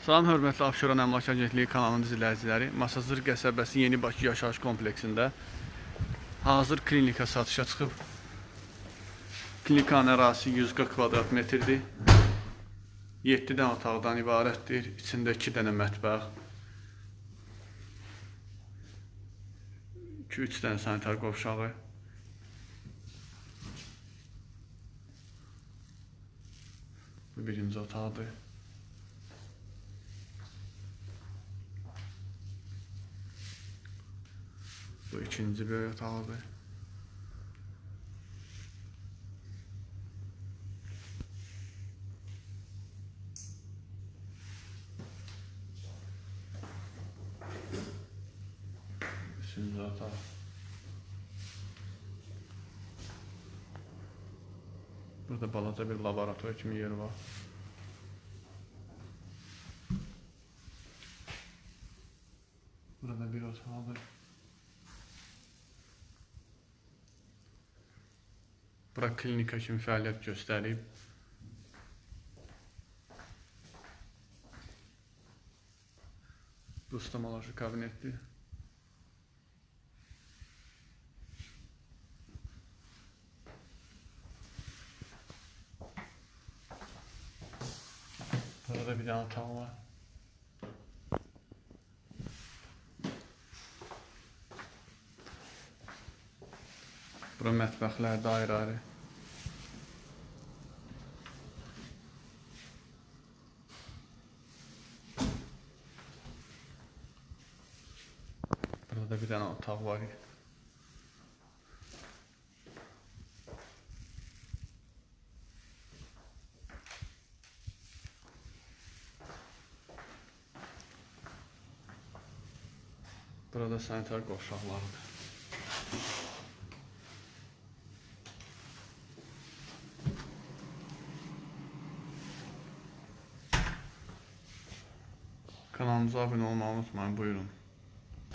Salam hörmətli Abşeron Əmlak Agentliyi kanalının izləyiciləri. Masazır qəsəbəsi Yeni Bakı yaşayış kompleksində hazır klinika satışa çıxıb. Klinikanın ərazisi 140 kvadrat metrdir. 7 dənə otaqdan ibarətdir. İçində 2 dənə mətbəx, 2-3 dənə sanitar qovşağı. Bu birinci otaqdır. Bu ikinci bir otaqdır. Üçüncü otaq. Burada balaca bir laboratuvar kimi yer var. Burada bir otaqdır. Bura klinika kimi fəaliyyət göstərib. Bu stomoloji kabinetdir. Burada bir tane otaq var. Bura mətbəxlər dairələri. Burada da bir dənə otaq var. Burada sanitar qovşaqlarıdır. Kanalımıza abunə olmayı unutmayın. Buyurun.